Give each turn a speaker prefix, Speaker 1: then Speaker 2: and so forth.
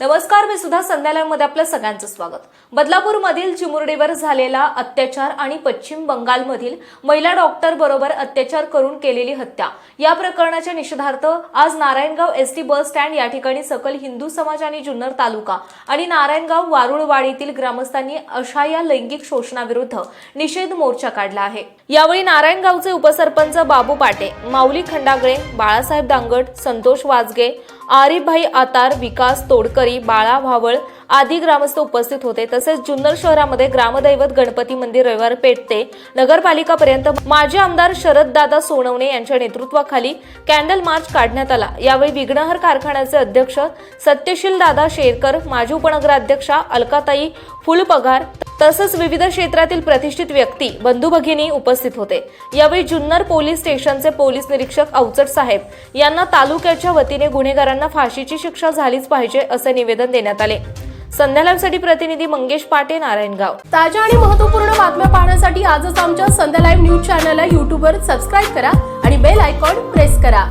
Speaker 1: नमस्कार मी सुद्धा संध्यालयामध्ये आपलं सगळ्यांचं स्वागत. बदलापूरमधील चिमुरडीवर झालेला अत्याचार आणि पश्चिम बंगालमधील महिला डॉक्टर बरोबर अत्याचार करून केलेली हत्या. या प्रकरणाच्या निषेधार्थ आज Narayangaon S T bus stand या ठिकाणी सकल हिंदू समाज आणि जुन्नर तालुका आणि नारायणगाव वारुळवाडीतील ग्रामस्थांनी अशा या लैंगिक शोषणाविरुद्ध निषेध मोर्चा काढला आहे. यावेळी नारायणगावचे उपसरपंच बाबू पाटे माऊली खंडागळे बाळासाहेब दांगट संतोष वाजगे आरिफभाई आतार विकास तोडकरी बाळा भावळ आदी ग्रामस्थ उपस्थित होते. तसेच जुन्नर शहरामध्ये ग्रामदैवत गणपती मंदिर रविवार पेठ ते नगरपालिकापर्यंत माजी आमदार शरददादा सोनवणे यांच्या नेतृत्वाखाली कॅन्डल मार्च काढण्यात आला. यावेळी विघ्नहर कारखान्याचे अध्यक्ष सत्यशील दादा शेरकर माजी उपनगराध्यक्षा अलकाताई फुलपगार तसंच विविध क्षेत्रातील प्रतिष्ठित व्यक्ती बंधू भगिनी उपस्थित होते. यावेळी जुन्नर पोलीस स्टेशनचे पोलीस निरीक्षक अवचट साहेब यांना तालुक्याच्या वतीने गुन्हेगारांना फाशीची शिक्षा झालीच पाहिजे असे निवेदन देण्यात आले. संध्यालाईव्हसाठी प्रतिनिधी मंगेश पाटे नारायणगाव
Speaker 2: ताज्या आणि महत्त्वपूर्ण बातम्या पाहण्यासाठी आजच आमच्या संध्या लाईव्ह न्यूज चॅनलला युट्यूबवर सबस्क्राईब करा आणि बेल आयकॉन प्रेस करा.